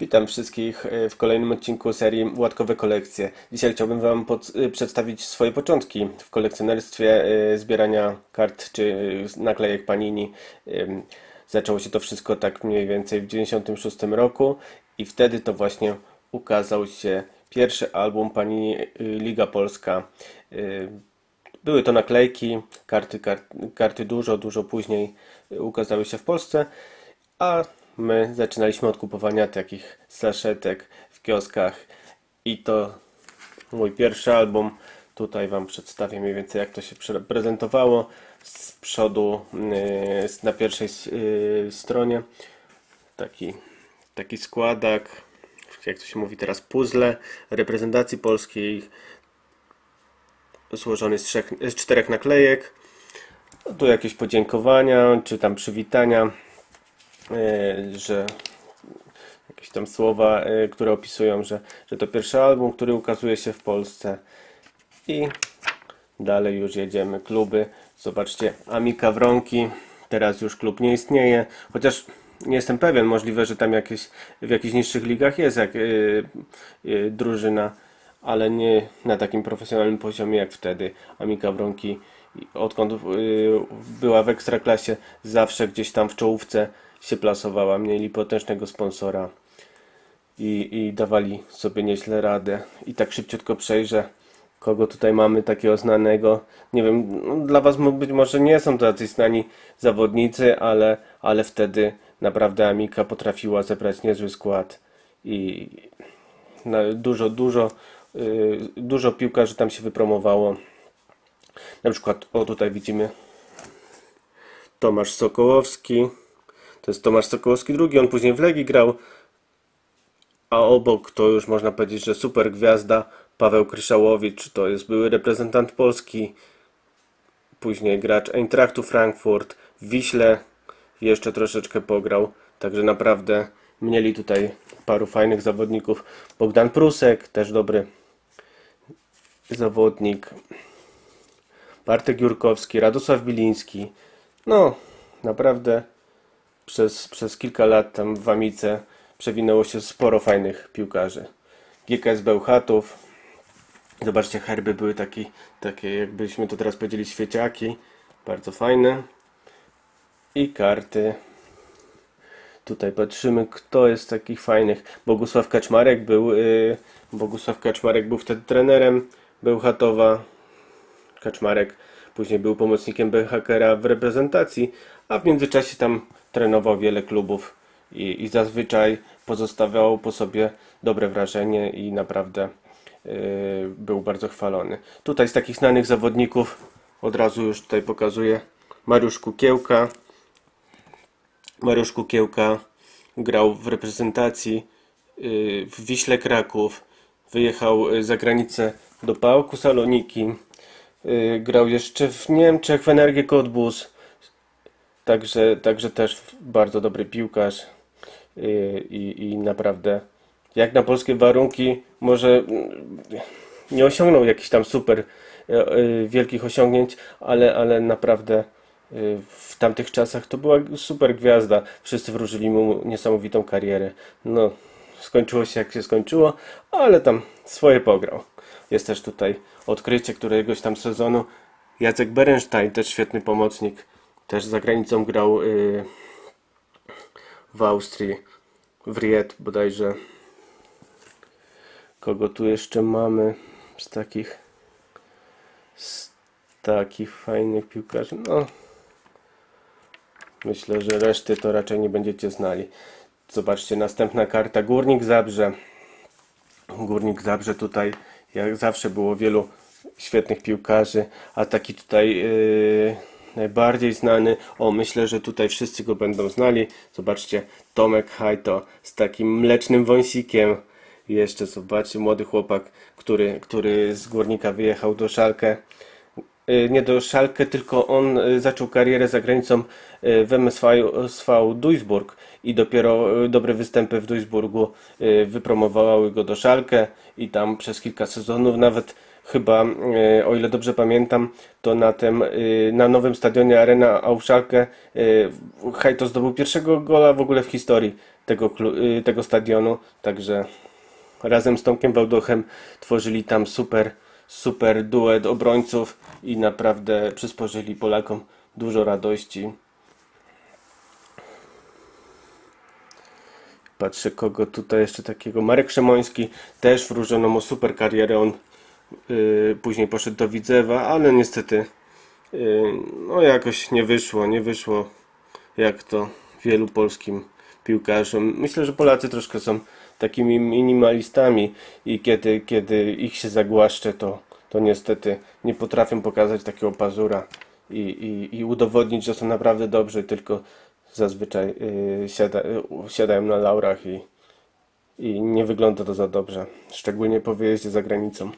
Witam wszystkich e, w kolejnym odcinku serii Łatkowe Kolekcje. Dzisiaj chciałbym Wam e, przedstawić swoje początki w kolekcjonerstwie e, zbierania kart czy naklejek Panini. Zaczęło się to wszystko tak mniej więcej w 1996 roku i wtedy to właśnie ukazał się pierwszy album Panini Liga Polska. Były to naklejki, karty, karty, karty dużo, dużo później ukazały się w Polsce, a my zaczynaliśmy od kupowania takich saszetek w kioskach i to mój pierwszy album. Tutaj Wam przedstawię mniej więcej jak to się prezentowało. Z przodu yy, na pierwszej yy, stronie taki, taki składak, jak to się mówi teraz, puzzle reprezentacji polskiej złożony z, trzech, z czterech naklejek. Tu jakieś podziękowania, czy tam przywitania że jakieś tam słowa, e, które opisują, że, że to pierwszy album, który ukazuje się w Polsce. I dalej już jedziemy. Kluby. Zobaczcie, Amika Wronki. Teraz już klub nie istnieje. Chociaż nie jestem pewien, możliwe, że tam jakieś, w jakichś niższych ligach jest jak, yy, yy, drużyna, ale nie na takim profesjonalnym poziomie jak wtedy. Amika Wronki, odkąd yy, była w ekstraklasie, zawsze gdzieś tam w czołówce się plasowała, mieli potężnego sponsora i, i dawali sobie nieźle radę. I tak szybciutko przejrzę, kogo tutaj mamy takiego znanego. Nie wiem, no, dla Was być może nie są to jacyś znani zawodnicy, ale, ale wtedy naprawdę Amika potrafiła zebrać niezły skład i dużo, dużo, yy, dużo piłkarzy tam się wypromowało. Na przykład, o tutaj widzimy Tomasz Sokołowski, to jest Tomasz Sokołowski II, on później w Legii grał, a obok to już można powiedzieć, że super gwiazda Paweł Kryszałowicz, to jest były reprezentant Polski, później gracz Eintrachtu Frankfurt, w Wiśle jeszcze troszeczkę pograł, także naprawdę mieli tutaj paru fajnych zawodników. Bogdan Prusek, też dobry zawodnik. Bartek Jurkowski, Radosław Biliński. No, naprawdę przez, przez kilka lat tam w Amice przewinęło się sporo fajnych piłkarzy. GKS Bełchatów. Zobaczcie, herby były takie, takie jakbyśmy to teraz powiedzieli, świeciaki. Bardzo fajne. I karty. Tutaj patrzymy, kto jest takich fajnych. Bogusław Kaczmarek był, yy, Bogusław Kaczmarek był wtedy trenerem Bełchatowa. Kaczmarek później był pomocnikiem Behakera w reprezentacji, a w międzyczasie tam trenował wiele klubów i, i zazwyczaj pozostawiał po sobie dobre wrażenie i naprawdę yy, był bardzo chwalony. Tutaj z takich znanych zawodników od razu już tutaj pokazuję Mariusz Kukiełka. Mariusz Kukiełka grał w reprezentacji yy, w Wiśle Kraków. Wyjechał yy, za granicę do Pałku Saloniki. Yy, grał jeszcze w Niemczech w Energię Cottbus Także, także też bardzo dobry piłkarz y, i, i naprawdę jak na polskie warunki może mm, nie osiągnął jakichś tam super y, y, wielkich osiągnięć, ale, ale naprawdę w tamtych czasach to była super gwiazda. Wszyscy wróżyli mu niesamowitą karierę. No, skończyło się jak się skończyło, ale tam swoje pograł. Jest też tutaj odkrycie któregoś tam sezonu. Jacek Berenstein, też świetny pomocnik. Też za granicą grał yy, w Austrii, w Ried bodajże. Kogo tu jeszcze mamy z takich z takich fajnych piłkarzy? No, myślę, że reszty to raczej nie będziecie znali. Zobaczcie, następna karta. Górnik Zabrze. Górnik Zabrze tutaj, jak zawsze, było wielu świetnych piłkarzy, a taki tutaj yy, najbardziej znany, o myślę, że tutaj wszyscy go będą znali. Zobaczcie, Tomek Hajto z takim mlecznym wąsikiem. Jeszcze zobaczcie, młody chłopak, który, który z Górnika wyjechał do Szalkę. Y, nie do Szalkę, tylko on y, zaczął karierę za granicą y, w MSV SV Duisburg. I dopiero dobre występy w Duisburgu wypromowały go do Szalkę. I tam przez kilka sezonów nawet chyba, o ile dobrze pamiętam, to na tym, na nowym stadionie Arena Auf Schalke e, Hajto zdobył pierwszego gola w ogóle w historii tego, tego stadionu, także razem z Tomkiem Wałdochem tworzyli tam super, super duet obrońców i naprawdę przysporzyli Polakom dużo radości. Patrzę kogo tutaj jeszcze takiego. Marek Szemoński też wróżono mu super karierę. On yy, później poszedł do Widzewa, ale niestety yy, no jakoś nie wyszło, nie wyszło jak to wielu polskim piłkarzom. Myślę, że Polacy troszkę są takimi minimalistami i kiedy, kiedy ich się zagłaszcze, to, to niestety nie potrafią pokazać takiego pazura i, i, i udowodnić, że są naprawdę dobrzy, tylko zazwyczaj y, siada, y, siadają na laurach i, i nie wygląda to za dobrze, szczególnie po wyjeździe za granicą.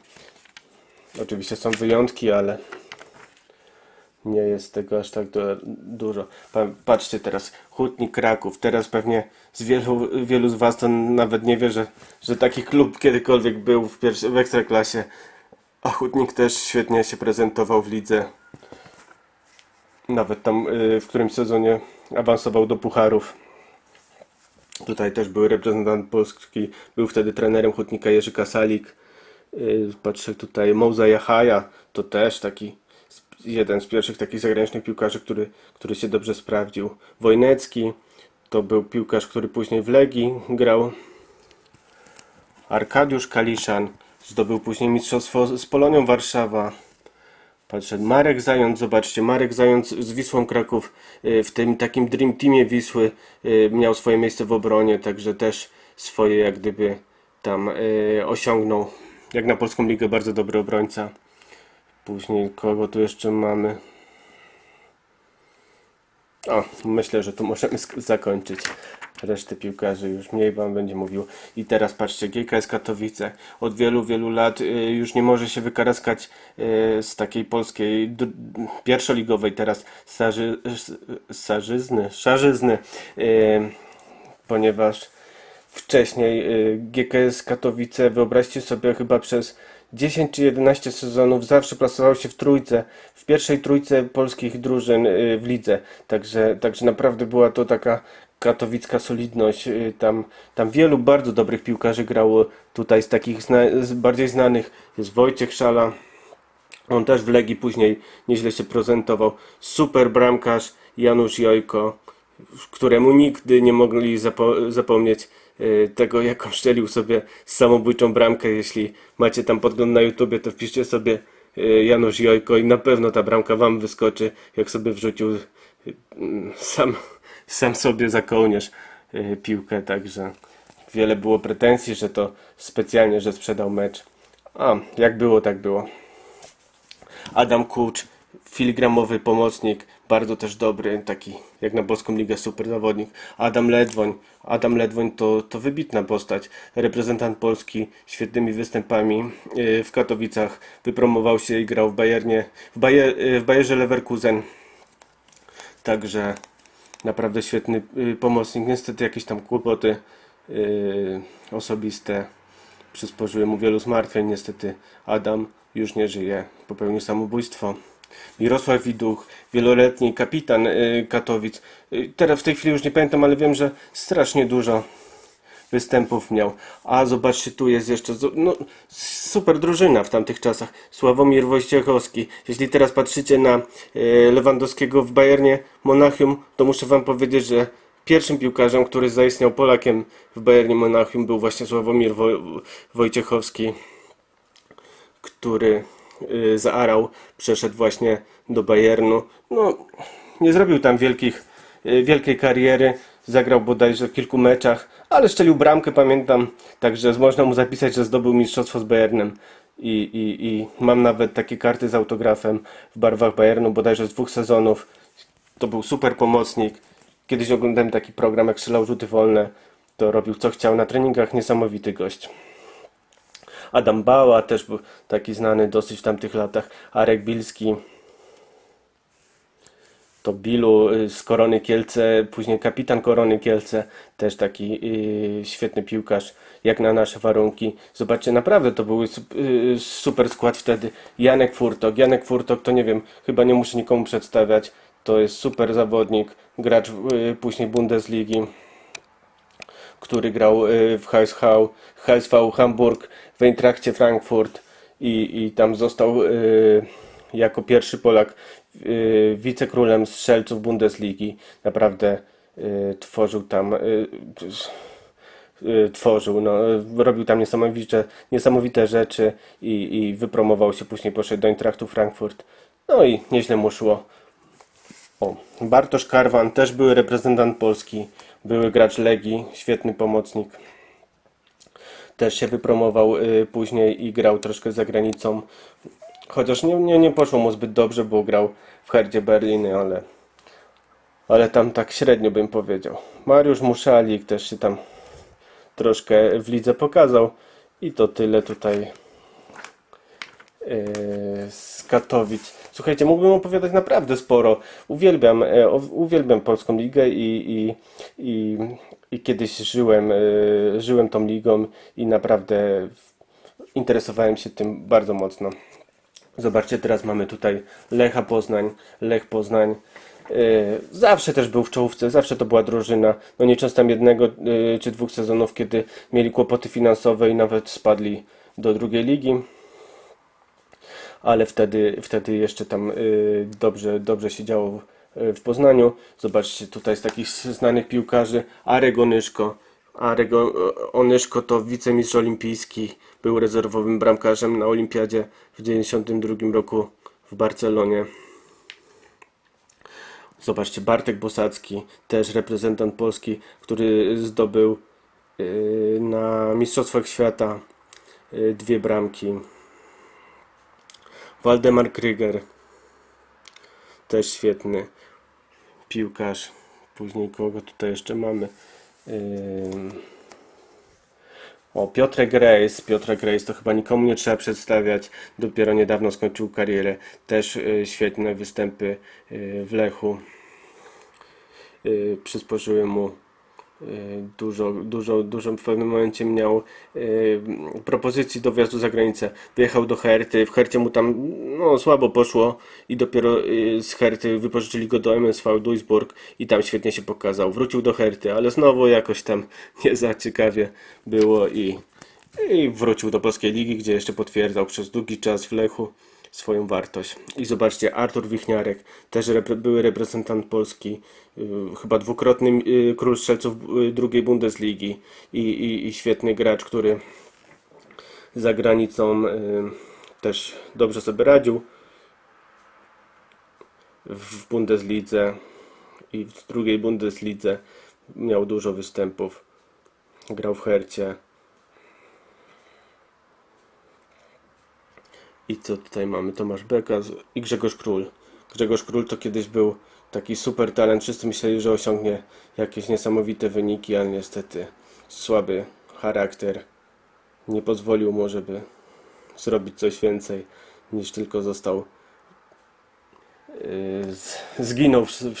Oczywiście są wyjątki, ale nie jest tego aż tak du- dużo. Pa- Patrzcie teraz, Hutnik Kraków. Teraz pewnie z wielu, wielu z Was to nawet nie wie, że, że taki klub kiedykolwiek był w, pierwszej, w Ekstraklasie. A Hutnik też świetnie się prezentował w lidze. Nawet tam y, w którymś sezonie awansował do pucharów. Tutaj też był reprezentant polski, był wtedy trenerem Hutnika Jerzy Kasalik. Y, Patrzę tutaj, Mouza Jahaja, to też taki jeden z pierwszych takich zagranicznych piłkarzy, który, który się dobrze sprawdził. Wojnecki, to był piłkarz, który później w Legii grał. Arkadiusz Kaliszan, zdobył później mistrzostwo z Polonią Warszawa. Patrzę, Marek Zając, zobaczcie, Marek Zając z Wisłą Kraków y, w tym takim Dream Teamie Wisły y, miał swoje miejsce w obronie, także też swoje jak gdyby tam y, osiągnął. Jak na Polską Ligę bardzo dobry obrońca. Później kogo tu jeszcze mamy? O, myślę, że tu możemy zakończyć. Resztę piłkarzy już mniej Wam będzie mówił. I teraz patrzcie, GKS Katowice od wielu, wielu lat y, już nie może się wykaraskać y, z takiej polskiej pierwszoligowej teraz sarzy, sarzyzny, szarzyzny, y, ponieważ wcześniej GKS Katowice, wyobraźcie sobie, chyba przez 10 czy 11 sezonów zawsze plasował się w trójce, w pierwszej trójce polskich drużyn y, w lidze. Także, także naprawdę była to taka katowicka solidność. Y, Tam, tam wielu bardzo dobrych piłkarzy grało tutaj z takich zna, z bardziej znanych. Jest Wojciech Szala, on też w Legii później nieźle się prezentował. Super bramkarz Janusz Jojko, któremu nigdy nie mogli zapo- zapomnieć tego, jaką szczelił sobie samobójczą bramkę. Jeśli macie tam podgląd na YouTubie, to wpiszcie sobie y, Janusz Jojko i na pewno ta bramka wam wyskoczy, jak sobie wrzucił y, sam, sam sobie za kołnierz y, piłkę. Także wiele było pretensji, że to specjalnie, że sprzedał mecz. A, jak było, tak było. Adam Kucz, filigramowy pomocnik, bardzo też dobry, taki jak na Polską Ligę super zawodnik. Adam Ledwoń, Adam Ledwoń to, to wybitna postać, reprezentant Polski, świetnymi występami yy, w Katowicach, wypromował się i grał w Bayernie, w, Bayer, yy, w Bayerze Leverkusen. Także naprawdę świetny yy, pomocnik. Niestety jakieś tam kłopoty osobiste przysporzyły mu wielu zmartwień. Niestety Adam już nie żyje, popełnił samobójstwo. Mirosław Widuch, wieloletni kapitan y, Katowic. Y, teraz w tej chwili już nie pamiętam, ale wiem, że strasznie dużo występów miał. A zobaczcie, tu jest jeszcze no, super drużyna w tamtych czasach. Sławomir Wojciechowski. Jeśli teraz patrzycie na y, Lewandowskiego w Bayernie Monachium, to muszę wam powiedzieć, że pierwszym piłkarzem, który zaistniał Polakiem w Bayernie Monachium był właśnie Sławomir Wo- Wojciechowski który zaarał, przeszedł właśnie do Bayernu. No, nie zrobił tam wielkich, y, wielkiej kariery, zagrał bodajże w kilku meczach, ale szczelił bramkę, pamiętam, także można mu zapisać, że zdobył mistrzostwo z Bayernem. I, i, I mam nawet takie karty z autografem w barwach Bayernu, bodajże z dwóch sezonów. To był super pomocnik. Kiedyś oglądałem taki program, jak strzelał rzuty wolne, to robił co chciał na treningach, niesamowity gość. Adam Bała też był taki znany dosyć w tamtych latach. Arek Bilski. To Bilu y, z Korony Kielce, później kapitan Korony Kielce, też taki y, świetny piłkarz, jak na nasze warunki. Zobaczcie, naprawdę to był sup- y, super skład wtedy. Janek Furtok. Janek Furtok to nie wiem, chyba nie muszę nikomu przedstawiać. To jest super zawodnik, gracz y, później Bundesligi. Który grał y, w HSV, HSV Hamburg, w Eintrachcie Frankfurt i, i tam został y, jako pierwszy Polak y, wicekrólem strzelców Bundesligi. Naprawdę tworzył tam tworzył, no, robił tam niesamowite, niesamowite rzeczy i, i wypromował się, później poszedł do Eintrachtu Frankfurt. No i nieźle mu szło. O, Bartosz Karwan, też były reprezentant Polski, były gracz Legii, świetny pomocnik. Też się wypromował y, później i grał troszkę za granicą. Chociaż nie, nie, nie poszło mu zbyt dobrze, bo grał w Herdzie Berliny, ale, ale tam tak średnio bym powiedział. Mariusz Muszalik też się tam troszkę w lidze pokazał. I to tyle tutaj z Katowic. Słuchajcie, mógłbym opowiadać naprawdę sporo. Uwielbiam, e, uwielbiam Polską Ligę i, i, i, i kiedyś żyłem, e, żyłem tą ligą i naprawdę interesowałem się tym bardzo mocno. Zobaczcie, teraz mamy tutaj Lecha Poznań, Lech Poznań. E, zawsze też był w czołówce, zawsze to była drużyna. No nie często jednego czy dwóch sezonów, kiedy mieli kłopoty finansowe i nawet spadli do drugiej ligi ale wtedy, wtedy jeszcze tam y, dobrze, dobrze się działo w Poznaniu. Zobaczcie, tutaj z takich znanych piłkarzy Arek Onyszko. Arek Onyszko to wicemistrz olimpijski, był rezerwowym bramkarzem na olimpiadzie w 1992 roku w Barcelonie. Zobaczcie, Bartek Bosacki, też reprezentant Polski, który zdobył y, na Mistrzostwach Świata y, dwie bramki. Waldemar Kryger. Też świetny piłkarz. Później kogo tutaj jeszcze mamy? Yy... O, Piotrek Grejs. Piotrek Grejs to chyba nikomu nie trzeba przedstawiać. Dopiero niedawno skończył karierę. Też yy, świetne występy yy, w Lechu. Yy, przysporzyły mu dużo, dużo, dużo w pewnym momencie miał y, propozycji do wjazdu za granicę. Wjechał do Herty, w Hercie mu tam no, słabo poszło i dopiero y, z Herty wypożyczyli go do MSV Duisburg i tam świetnie się pokazał. Wrócił do Herty, ale znowu jakoś tam nie za ciekawie było i, i wrócił do Polskiej Ligi, gdzie jeszcze potwierdzał przez długi czas w Lechu swoją wartość. I zobaczcie, Artur Wichniarek, też repre były reprezentant Polski, yy, chyba dwukrotny yy, król strzelców yy, drugiej Bundesligi i, i, i, świetny gracz, który za granicą y, też dobrze sobie radził w Bundeslidze i w drugiej Bundeslidze miał dużo występów. Grał w Hercie. I co tutaj mamy? Tomasz Beka i Grzegorz Król. Grzegorz Król to kiedyś był taki super talent. Wszyscy myśleli, że osiągnie jakieś niesamowite wyniki, ale niestety słaby charakter nie pozwolił mu, żeby zrobić coś więcej niż tylko został yy, zginął w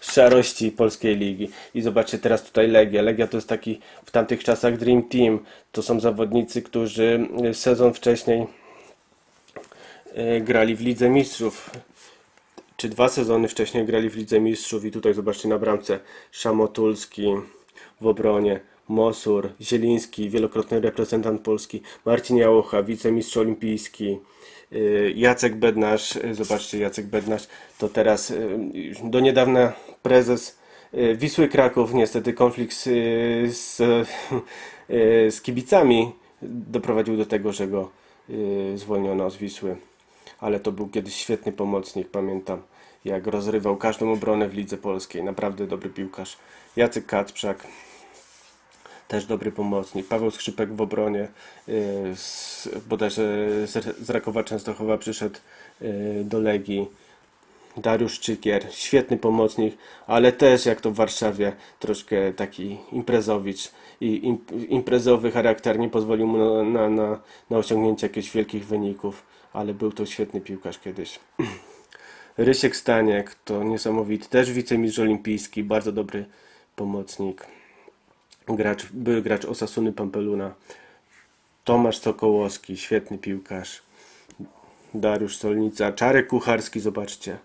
szarości polskiej ligi. I zobaczcie teraz tutaj Legia. Legia to jest taki w tamtych czasach Dream Team. To są zawodnicy, którzy sezon wcześniej grali w Lidze Mistrzów. Czy dwa sezony wcześniej grali w Lidze Mistrzów i tutaj zobaczcie na bramce Szamotulski w obronie, Mosur, Zieliński, wielokrotny reprezentant Polski, Marcin Jałocha, wicemistrz olimpijski, e, Jacek Bednarz, e, zobaczcie Jacek Bednarz, to teraz do niedawna prezes Wisły Kraków, niestety konflikt z, z, z kibicami doprowadził do tego, że go zwolniono z Wisły ale to był kiedyś świetny pomocnik, pamiętam jak rozrywał każdą obronę w lidze polskiej, naprawdę dobry piłkarz. Jacek Kacprzak, też dobry pomocnik. Paweł Skrzypek w obronie, y, z, bodajże z Rakowa Częstochowa przyszedł y, do Legii. Dariusz Czykier, świetny pomocnik, ale też jak to w Warszawie, troszkę taki imprezowicz i imprezowy charakter nie pozwolił mu na, na, na, osiągnięcie jakichś wielkich wyników ale był to świetny piłkarz kiedyś. Rysiek Staniek to niesamowity, też wicemistrz olimpijski, bardzo dobry pomocnik. Gracz, były gracz Osasuny Pampeluna. Tomasz Sokołowski, świetny piłkarz. Dariusz Solnica, Czarek Kucharski, zobaczcie.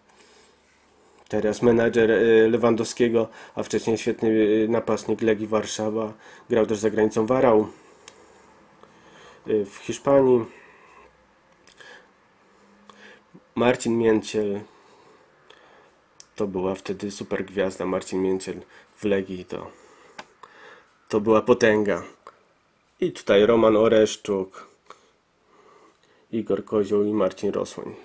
teraz menadżer y, Lewandowskiego, a wcześniej świetny y, napastnik Legii Warszawa. Grał też za granicą Warał y, w Hiszpanii. Marcin Mięciel to była wtedy super gwiazda. Marcin Mięciel w Legii to, to była potęga. I tutaj Roman Oreszczuk, Igor Kozioł i Marcin Rosłoń.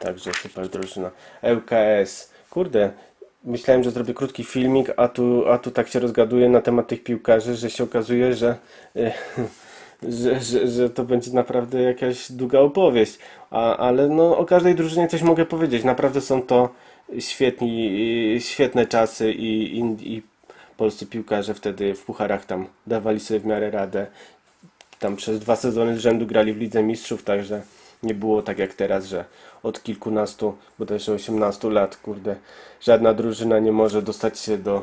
Także super drużyna. ŁKS. Kurde, myślałem, że zrobię krótki filmik, a tu, a tu tak się rozgaduję na temat tych piłkarzy, że się okazuje, że, e, że, że, że to będzie naprawdę jakaś długa opowieść. A, ale no, o każdej drużynie coś mogę powiedzieć. Naprawdę są to świetni, świetne czasy i, i, i polscy piłkarze wtedy w pucharach tam dawali sobie w miarę radę. Tam przez dwa sezony z rzędu grali w Lidze Mistrzów, także nie było tak jak teraz, że od kilkunastu, bodajże 18 lat, kurde, żadna drużyna nie może dostać się do,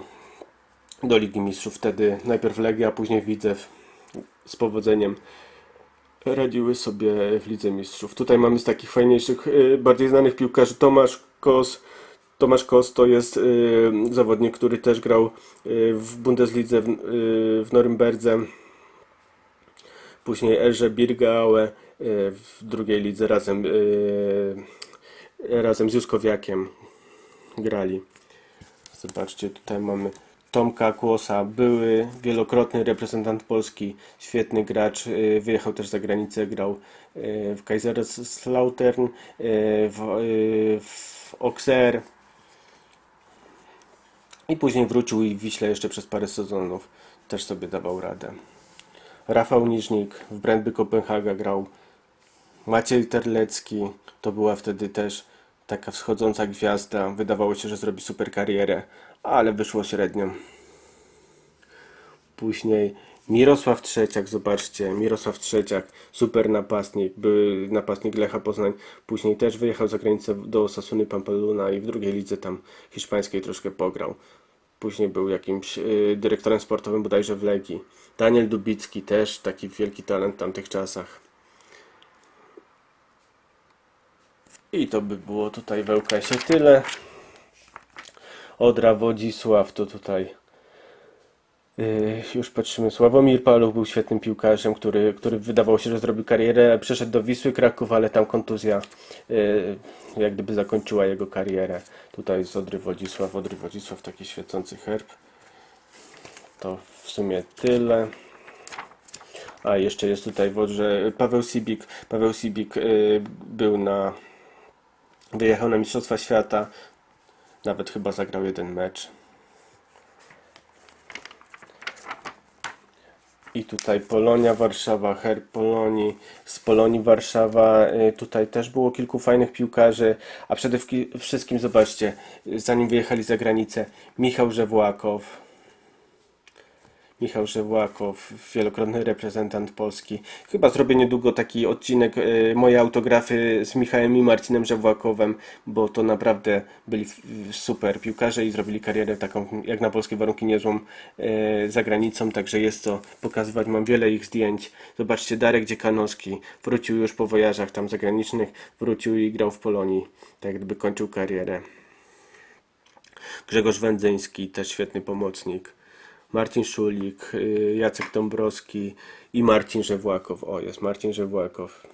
do Ligi Mistrzów. Wtedy najpierw Legia, a później Widzew z powodzeniem radziły sobie w Lidze Mistrzów. Tutaj mamy z takich fajniejszych, y, bardziej znanych piłkarzy Tomasz Kos. Tomasz Kos to jest y, zawodnik, który też grał y, w Bundeslidze w, w Norymberdze. Później Erze Birgaue w drugiej lidze razem, razem z Juskowiakiem grali. Zobaczcie, tutaj mamy Tomka Kłosa, były wielokrotny reprezentant Polski, świetny gracz, wyjechał też za granicę, grał w Kaiserslautern, w, w Auxerre i później wrócił i w Wiśle jeszcze przez parę sezonów też sobie dawał radę. Rafał Niżnik w Brandby Kopenhaga grał. Maciej Terlecki to była wtedy też taka wschodząca gwiazda. Wydawało się, że zrobi super karierę, ale wyszło średnio. Później Mirosław Trzeciak, zobaczcie, Mirosław Trzeciak, super napastnik, był napastnik Lecha Poznań, później też wyjechał za granicę do Sasuny Pampeluna i w drugiej lidze tam hiszpańskiej troszkę pograł. Później był jakimś y, dyrektorem sportowym bodajże w Legii. Daniel Dubicki też taki wielki talent w tamtych czasach. I to by było tutaj w ŁKS-ie tyle. Odra Wodzisław to tutaj Yy, już patrzymy. Sławomir Paluch był świetnym piłkarzem, który, który wydawało się, że zrobił karierę. Przeszedł do Wisły Kraków, ale tam kontuzja yy, jak gdyby zakończyła jego karierę. Tutaj z Odry Wodzisław. Odry Wodzisław, taki świecący herb. To w sumie tyle. A jeszcze jest tutaj w Odrze Paweł Sibik. Paweł Sibik yy, był na. Wyjechał na Mistrzostwa Świata. Nawet chyba zagrał jeden mecz. I tutaj Polonia Warszawa, Herb Polonii, z Polonii Warszawa. Y, tutaj też było kilku fajnych piłkarzy, a przede wszystkim zobaczcie, zanim wyjechali za granicę, Michał Żewłakow, Michał Żewłakow, wielokrotny reprezentant Polski. Chyba zrobię niedługo taki odcinek y, moje autografy z Michałem i Marcinem Żewłakowem, bo to naprawdę byli super piłkarze i zrobili karierę taką jak na polskie warunki niezłą y, za granicą, także jest to pokazywać. Mam wiele ich zdjęć. Zobaczcie, Darek Dziekanowski wrócił już po wojażach tam zagranicznych, wrócił i grał w Polonii, tak jakby kończył karierę. Grzegorz Wędzyński, też świetny pomocnik. Marcin Szulik, y, Jacek Dąbrowski i Marcin Żewłakow. O, jest Marcin Żewłakow.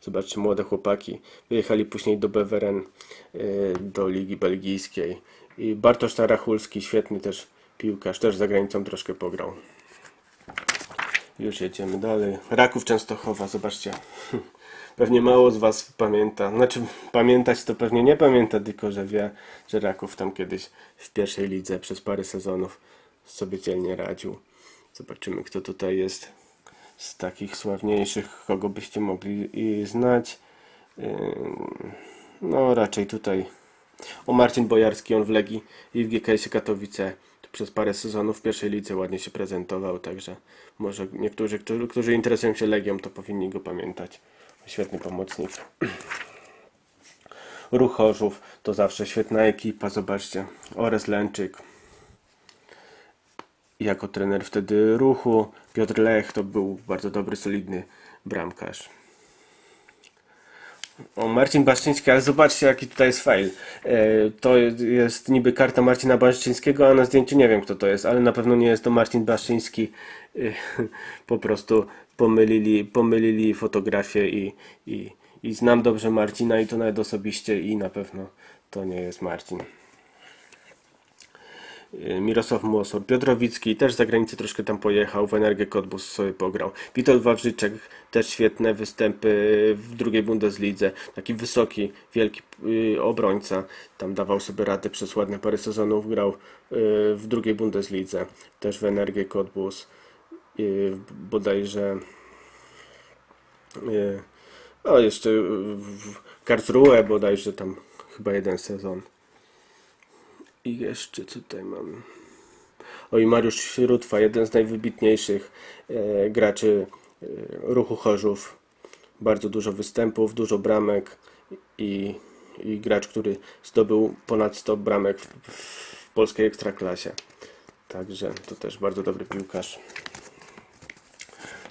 Zobaczcie, młode chłopaki. Wyjechali później do Beveren, y, do Ligi Belgijskiej. I Bartosz Tarachulski, świetny też piłkarz, też za granicą troszkę pograł. Już jedziemy dalej. Raków Częstochowa, zobaczcie. Pewnie mało z Was pamięta. Znaczy, pamiętać to pewnie nie pamięta, tylko że wie, że Raków tam kiedyś w pierwszej lidze przez parę sezonów sobie dzielnie radził. Zobaczymy, kto tutaj jest z takich sławniejszych, kogo byście mogli znać. No, raczej tutaj. O Marcin Bojarski, on w Legii i w GKS Katowice przez parę sezonów w pierwszej lidze ładnie się prezentował, także może niektórzy, którzy, którzy interesują się Legią, to powinni go pamiętać. Świetny pomocnik. Ruch to zawsze świetna ekipa, zobaczcie. Ores Lęczyk jako trener wtedy ruchu. Piotr Lech to był bardzo dobry, solidny bramkarz. O, Marcin Baszczyński, ale zobaczcie jaki tutaj jest fail. E, to jest niby karta Marcina Baszczyńskiego, a na zdjęciu nie wiem kto to jest, ale na pewno nie jest to Marcin Baszczyński. E, po prostu pomylili, pomylili fotografię i, i, i znam dobrze Marcina i to nawet osobiście i na pewno to nie jest Marcin. Y, Mirosław Młosor, Piotrowicki też za granicę troszkę tam pojechał, w Energię Cottbus sobie pograł. Witold Wawrzyczek, też świetne występy w drugiej Bundeslidze. Taki wysoki, wielki y, obrońca, tam dawał sobie radę przez ładne parę sezonów, grał y, w drugiej Bundeslidze, też w Energię Cottbus. Bodajże a jeszcze w Karlsruhe bodajże tam chyba jeden sezon. I jeszcze tutaj mam. Oj, Mariusz Śrótwa, jeden z najwybitniejszych e, graczy e, ruchu Chorzów. Bardzo dużo występów, dużo bramek i, i gracz, który zdobył ponad 100 bramek w, w polskiej ekstraklasie. Także to też bardzo dobry piłkarz.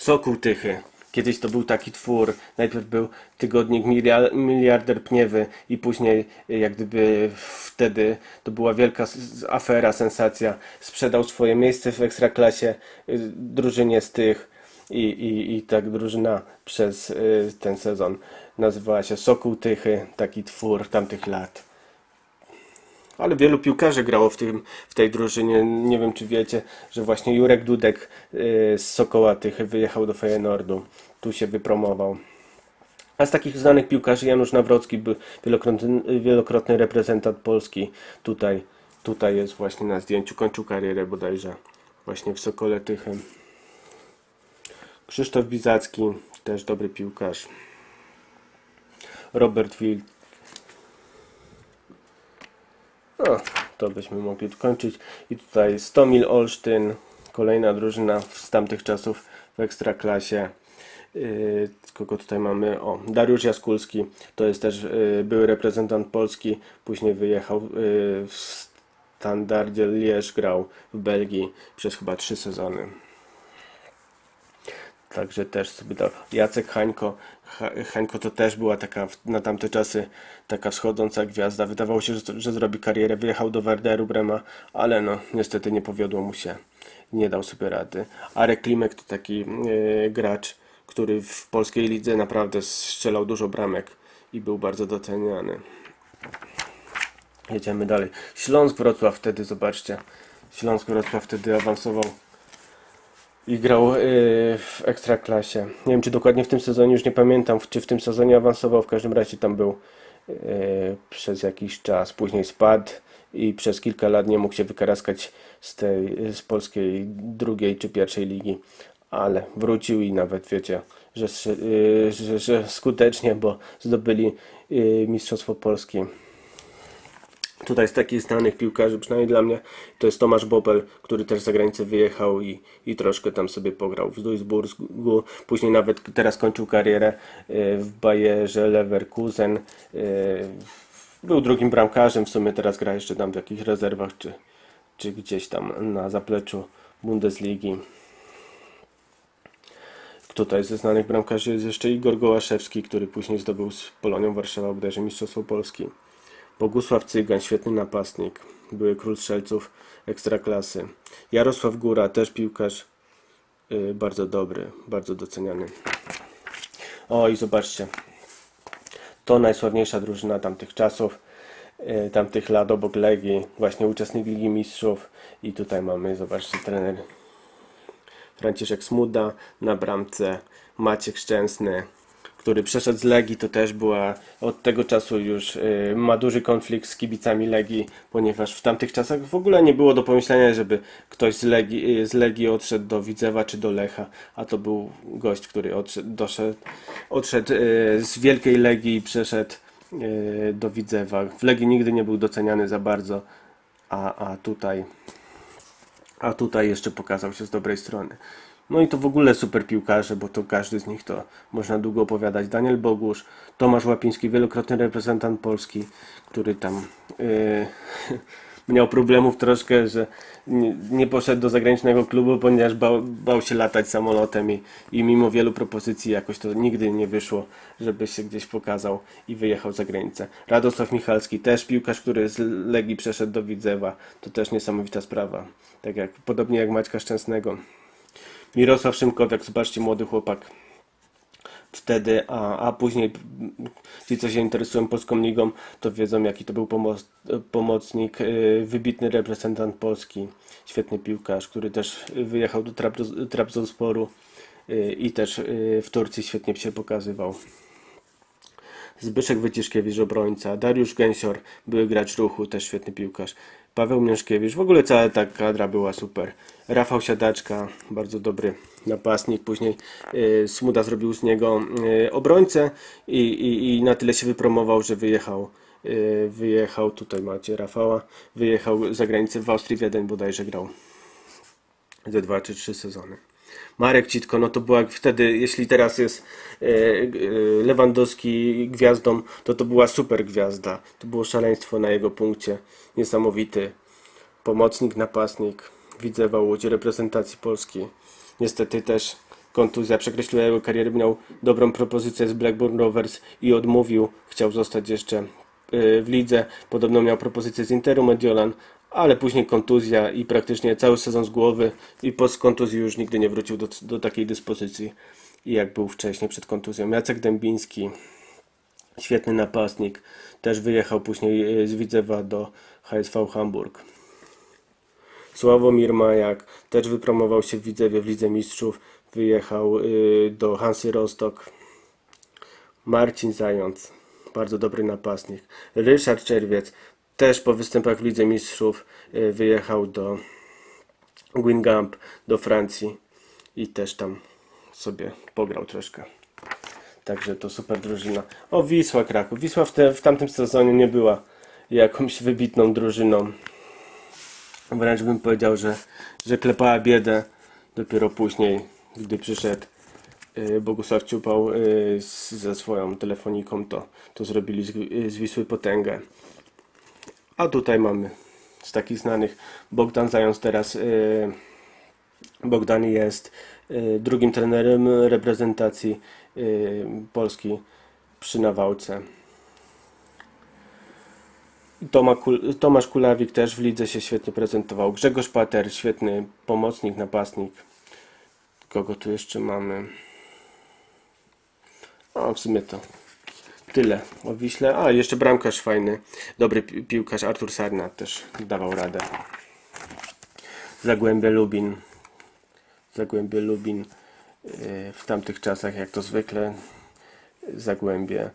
Sokół Tychy. Kiedyś to był taki twór. Najpierw był tygodnik Miliarder Pniewy i później jak gdyby wtedy to była wielka afera, sensacja. Sprzedał swoje miejsce w Ekstraklasie y, drużynie z tych i, i, i tak drużyna przez y, ten sezon nazywała się Sokół Tychy, taki twór tamtych lat. Ale wielu piłkarzy grało w, tym, w tej drużynie. Nie wiem, czy wiecie, że właśnie Jurek Dudek y, z Sokoła Tychy wyjechał do Feyenoordu. Tu się wypromował. A z takich znanych piłkarzy Janusz Nawrocki był wielokrotny, wielokrotny reprezentant Polski. Tutaj, tutaj jest właśnie na zdjęciu. Kończył karierę bodajże właśnie w Sokole Tychy. Krzysztof Bizacki, też dobry piłkarz. Robert Wild, no, to byśmy mogli kończyć. I tutaj Stomil Olsztyn, kolejna drużyna z tamtych czasów w Ekstraklasie. Yy, kogo tutaj mamy? O, Dariusz Jaskulski, to jest też yy, były reprezentant Polski, później wyjechał yy, w standardzie Lierz, grał w Belgii przez chyba trzy sezony. Także też sobie dał. Jacek Hańko. Hańko to też była taka na tamte czasy taka wschodząca gwiazda. Wydawało się, że, że zrobi karierę. Wyjechał do Werderu Brema, ale no niestety nie powiodło mu się. Nie dał sobie rady. Arek Klimek to taki yy, gracz, który w polskiej lidze naprawdę strzelał dużo bramek i był bardzo doceniany. Jedziemy dalej. Śląsk Wrocław wtedy, zobaczcie. Śląsk Wrocław wtedy awansował i grał y, w Ekstraklasie. Nie wiem, czy dokładnie w tym sezonie, już nie pamiętam, czy w tym sezonie awansował, w każdym razie tam był y, przez jakiś czas. Później spadł i przez kilka lat nie mógł się wykaraskać z tej, z polskiej drugiej czy pierwszej ligi, ale wrócił i nawet wiecie, że, y, że, że skutecznie, bo zdobyli Mistrzostwo Polski. Tutaj z takich znanych piłkarzy, przynajmniej dla mnie, to jest Tomasz Bobel, który też za granicę wyjechał i, i troszkę tam sobie pograł w Duisburgu. Później nawet teraz kończył karierę e, w Bayerze Leverkusen. E, był drugim bramkarzem, w sumie teraz gra jeszcze tam w jakichś rezerwach, czy, czy gdzieś tam na zapleczu Bundesligi. Tutaj ze znanych bramkarzy jest jeszcze Igor Gołaszewski, który później zdobył z Polonią Warszawa bodajże Mistrzostwo Polski. Bogusław Cygan, świetny napastnik, były król strzelców ekstraklasy. Jarosław Góra, też piłkarz yy, bardzo dobry, bardzo doceniany. O i zobaczcie, to najsławniejsza drużyna tamtych czasów, yy, tamtych lat obok Legii, właśnie uczestnik Ligi Mistrzów. I tutaj mamy, zobaczcie, trener Franciszek Smuda na bramce, Maciek Szczęsny, który przeszedł z Legii, to też była od tego czasu już y, ma duży konflikt z kibicami Legii, ponieważ w tamtych czasach w ogóle nie było do pomyślenia, żeby ktoś z Legii, y, z Legii odszedł do Widzewa czy do Lecha, a to był gość, który odszedł, doszedł, odszedł y, z Wielkiej Legii i przeszedł do Widzewa. W Legii nigdy nie był doceniany za bardzo, a, a tutaj a tutaj jeszcze pokazał się z dobrej strony. No i to w ogóle super piłkarze, bo to każdy z nich to można długo opowiadać. Daniel Bogusz, Tomasz Łapiński, wielokrotny reprezentant Polski, który tam yy, miał problemów troszkę, że nie, nie poszedł do zagranicznego klubu, ponieważ bał, bał się latać samolotem i, i mimo wielu propozycji jakoś to nigdy nie wyszło, żeby się gdzieś pokazał i wyjechał za granicę. Radosław Michalski, też piłkarz, który z Legii przeszedł do Widzewa, to też niesamowita sprawa. Tak jak, podobnie jak Maćka Szczęsnego. Mirosław Szymkowiak, zobaczcie, młody chłopak wtedy, a, a później ci, co się interesują Polską Ligą, to wiedzą, jaki to był pomoc, pomocnik, y, wybitny reprezentant Polski, świetny piłkarz, który też wyjechał do Trabzonsporu y, i też y, w Turcji świetnie się pokazywał. Zbyszek Wyciszkiewicz, obrońca, Dariusz Gęsior, były gracz ruchu, też świetny piłkarz. Paweł Mieszkiewicz, w ogóle cała ta kadra była super. Rafał Siadaczka, bardzo dobry napastnik, później y, Smuda zrobił z niego y, obrońcę i, i, i na tyle się wypromował, że wyjechał y, wyjechał, tutaj macie Rafała, wyjechał za granicę w Austrii, Wiedeń bodajże grał ze dwa czy trzy sezony. Marek Citko, no to była wtedy, jeśli teraz jest e, e, Lewandowski gwiazdą, to to była super gwiazda. To było szaleństwo na jego punkcie. Niesamowity pomocnik, napastnik. Widzę w Łódź reprezentacji Polski. Niestety też kontuzja przekreśliła jego karierę. Miał dobrą propozycję z Blackburn Rovers i odmówił. Chciał zostać jeszcze e, w lidze. Podobno miał propozycję z Interu Mediolan, ale później kontuzja i praktycznie cały sezon z głowy i po kontuzji już nigdy nie wrócił do, do takiej dyspozycji jak był wcześniej przed kontuzją. Jacek Dębiński, świetny napastnik, też wyjechał później e, z Widzewa do HSV Hamburg. Sławomir Majak też wypromował się w Widzewie w Lidze Mistrzów, wyjechał e, do Hansy Rostock. Marcin Zając, bardzo dobry napastnik. Ryszard Czerwiec też po występach w Lidze Mistrzów y, wyjechał do Guingamp, do Francji i też tam sobie pograł troszkę. Także to super drużyna. O, Wisła Kraków. Wisła w, te, w tamtym sezonie nie była jakąś wybitną drużyną. Wręcz bym powiedział, że, że klepała biedę dopiero później, gdy przyszedł y, Bogusław Ciupał y, ze swoją telefoniką, to, to zrobili z, z Wisły potęgę. A tutaj mamy z takich znanych Bogdan Zając teraz. Yy, Bogdan jest yy, drugim trenerem reprezentacji yy, Polski przy Nawałce. Tomasz Kulawik też w lidze się świetnie prezentował. Grzegorz Pater, świetny pomocnik, napastnik. Kogo tu jeszcze mamy? O, w sumie to Tyle o Wiśle. A, jeszcze bramkarz fajny. Dobry piłkarz Artur Sarna też dawał radę. Zagłębie Lubin. Zagłębie Lubin y, w tamtych czasach, jak to zwykle, Zagłębie.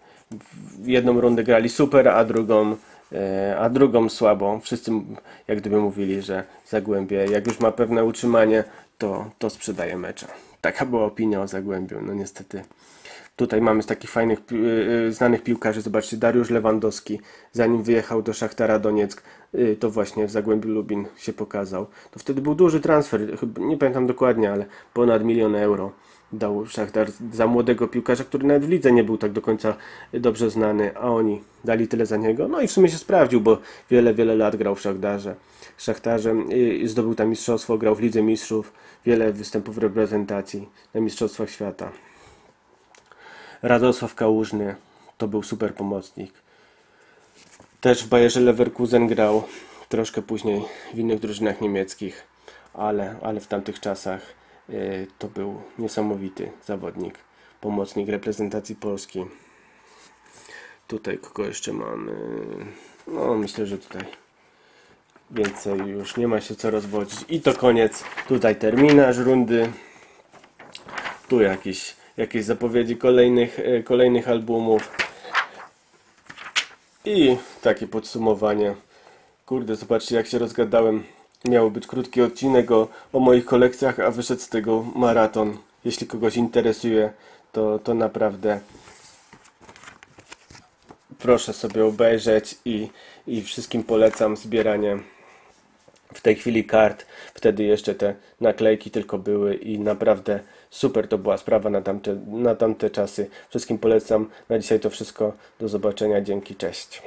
Jedną rundę grali super, a drugą, y, a drugą słabą. Wszyscy jak gdyby mówili, że Zagłębie, jak już ma pewne utrzymanie, to, to sprzedaje mecze. Taka była opinia o Zagłębiu. No niestety Tutaj mamy z takich fajnych, yy, znanych piłkarzy, zobaczcie, Dariusz Lewandowski, zanim wyjechał do Szachtara Donieck, yy, to właśnie w Zagłębiu Lubin się pokazał. To wtedy był duży transfer, nie pamiętam dokładnie, ale ponad milion euro dał Szachtar za młodego piłkarza, który nawet w lidze nie był tak do końca dobrze znany, a oni dali tyle za niego. No i w sumie się sprawdził, bo wiele, wiele lat grał w Szachtarze. Szachtarze zdobył tam mistrzostwo, grał w Lidze Mistrzów, wiele występów w reprezentacji na Mistrzostwach Świata. Radosław Kałużny to był super pomocnik. Też w Bayerze Leverkusen grał troszkę później w innych drużynach niemieckich, ale, ale w tamtych czasach y, to był niesamowity zawodnik, pomocnik reprezentacji Polski. Tutaj kogo jeszcze mamy? No, myślę, że tutaj więcej już nie ma się co rozwodzić. I to koniec. Tutaj terminarz rundy. Tu jakiś jakieś zapowiedzi kolejnych, e, kolejnych albumów. I takie podsumowanie. Kurde, zobaczcie jak się rozgadałem. Miał być krótki odcinek o, o moich kolekcjach, a wyszedł z tego maraton. Jeśli kogoś interesuje, to, to naprawdę proszę sobie obejrzeć i, i wszystkim polecam zbieranie w tej chwili kart. Wtedy jeszcze te naklejki tylko były i naprawdę super to była sprawa na tamte, na tamte czasy. Wszystkim polecam. Na dzisiaj to wszystko. Do zobaczenia. Dzięki. Cześć.